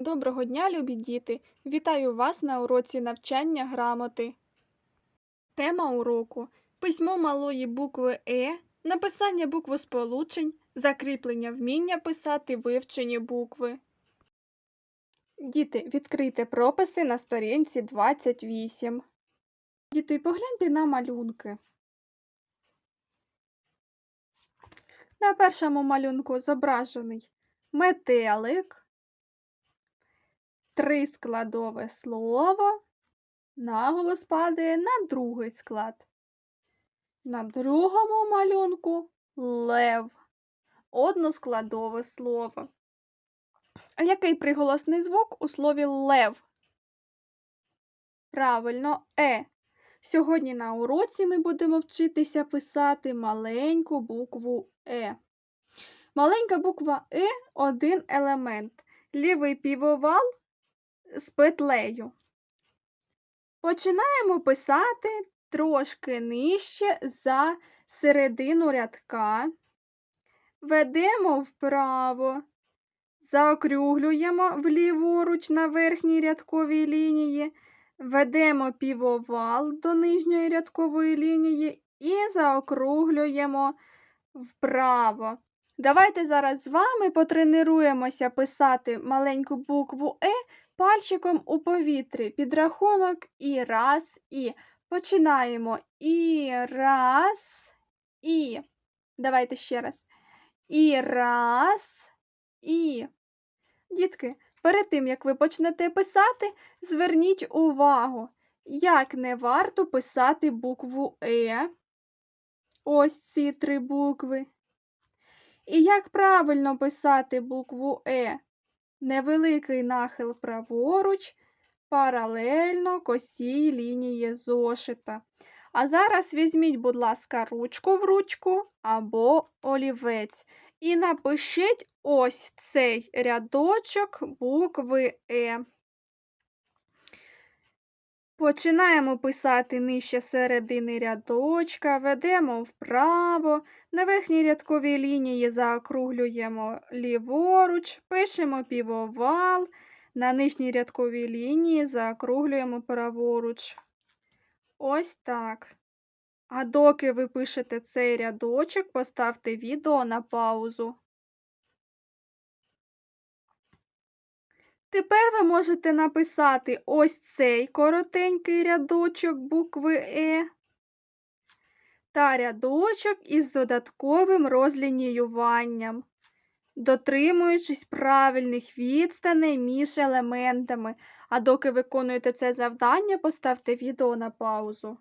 Доброго дня, любі діти! Вітаю вас на уроці навчання грамоти. Тема уроку письмо малої букви Е, написання буквосполучень, закріплення вміння писати вивчені букви. Діти, відкрийте прописи на сторінці 28. Діти, погляньте на малюнки. На першому малюнку зображений метелик, три складове слово, наголос падає на другий склад. На другому малюнку лев, односкладове слово. Який приголосний звук у слові лев? Правильно, е. Сьогодні на уроці ми будемо вчитися писати маленьку букву Е. Маленька буква Е один елемент. Лівий півовал з петлею. Починаємо писати трошки нижче за середину рядка. Ведемо вправо, заокруглюємо вліворуч на верхній рядковій лінії, ведемо півовал до нижньої рядкової лінії і заокруглюємо вправо. Давайте зараз з вами потренуємося писати маленьку букву Е пальчиком у повітрі. Підрахунок і раз, і. Починаємо. І раз, і. Давайте ще раз. І раз, і. Дітки, перед тим, як ви почнете писати, зверніть увагу, як не варто писати букву Е. Ось ці три букви. І як правильно писати букву Е? Невеликий нахил праворуч, паралельно косій лінії зошита. А зараз візьміть, будь ласка, ручку в ручку або олівець. І напишіть ось цей рядочок букви Е. Починаємо писати нижче середини рядочка, ведемо вправо, на верхній рядковій лінії заокруглюємо ліворуч, пишемо півовал, на нижній рядковій лінії заокруглюємо праворуч. Ось так. А доки ви пишете цей рядочок, поставте відео на паузу. Тепер ви можете написати ось цей коротенький рядочок букви Е та рядочок із додатковим розлініюванням, дотримуючись правильних відстаней між елементами. А доки виконуєте це завдання, поставте відео на паузу.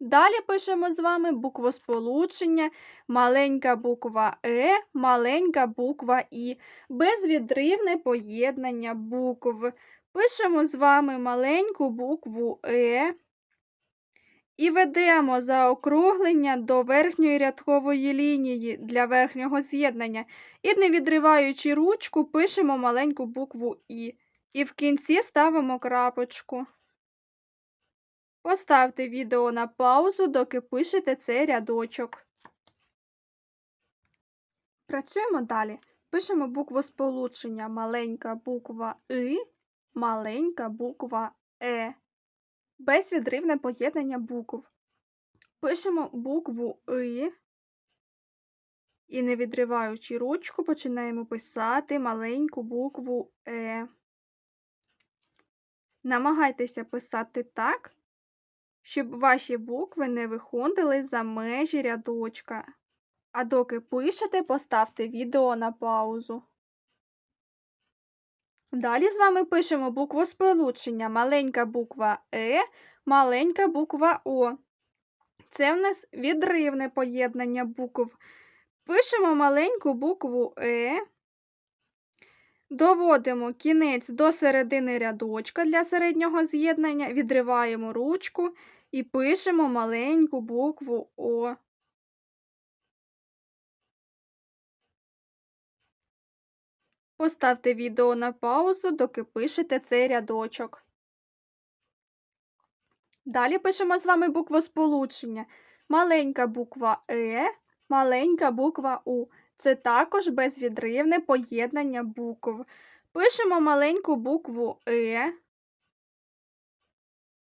Далі пишемо з вами буквосполучення, маленька буква Е, маленька буква І, безвідривне поєднання букв. Пишемо з вами маленьку букву Е і ведемо заокруглення до верхньої рядкової лінії для верхнього з'єднання. І, не відриваючи ручку, пишемо маленьку букву І. І в кінці ставимо крапочку. Поставте відео на паузу, доки пишете цей рядочок. Працюємо далі. Пишемо буквосполучення маленька буква И, маленька буква Е. Безвідривне поєднання букв. Пишемо букву И і, не відриваючи ручку, починаємо писати маленьку букву Е. Намагайтеся писати так, щоб ваші букви не виходили за межі рядочка. А доки пишете, поставте відео на паузу. Далі з вами пишемо буквосполучення маленька буква Е, маленька буква О. Це в нас відривне поєднання букв. Пишемо маленьку букву Е, доводимо кінець до середини рядочка для середнього з'єднання, відриваємо ручку і пишемо маленьку букву О. Поставте відео на паузу, доки пишете цей рядочок. Далі пишемо з вами буквосполучення. Маленька буква Е, маленька буква У. Це також безвідривне поєднання букв. Пишемо маленьку букву Е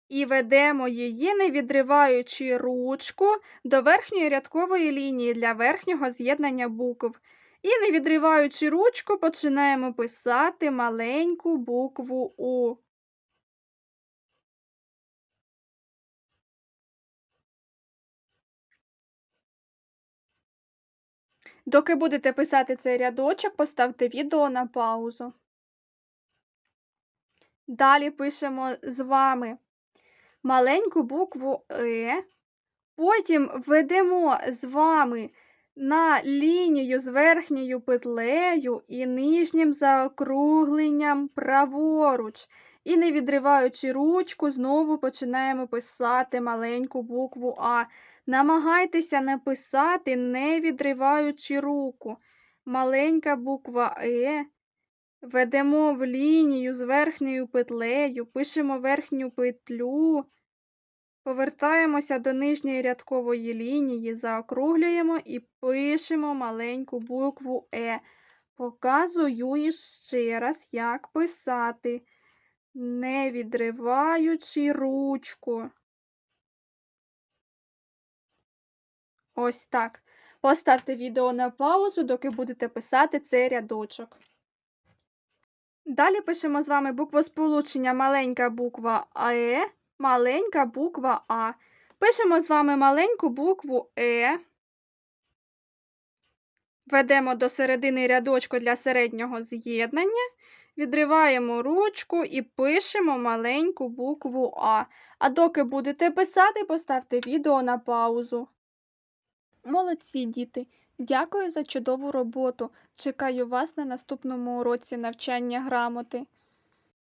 і ведемо її, не відриваючи ручку до верхньої рядкової лінії для верхнього з'єднання букв. І не відриваючи ручку, починаємо писати маленьку букву У. Доки будете писати цей рядочок, поставте відео на паузу. Далі пишемо з вами маленьку букву Е, потім ведемо з вами на лінію з верхньою петлею і нижнім заокругленням праворуч. І не відриваючи ручку, знову починаємо писати маленьку букву А. Намагайтеся написати, не відриваючи руку. Маленька буква Е. Ведемо в лінію з верхньою петлею, пишемо верхню петлю, повертаємося до нижньої рядкової лінії, заокруглюємо і пишемо маленьку букву Е. Показую іще раз, як писати, не відриваючи ручку. Ось так. Поставте відео на паузу, доки будете писати цей рядочок. Далі пишемо з вами буквосполучення маленька буква Е, маленька буква А. Пишемо з вами маленьку букву Е. Ведемо до середини рядочку для середнього з'єднання. Відриваємо ручку і пишемо маленьку букву А. А доки будете писати, поставте відео на паузу. Молодці, діти! Дякую за чудову роботу. Чекаю вас на наступному уроці навчання грамоти.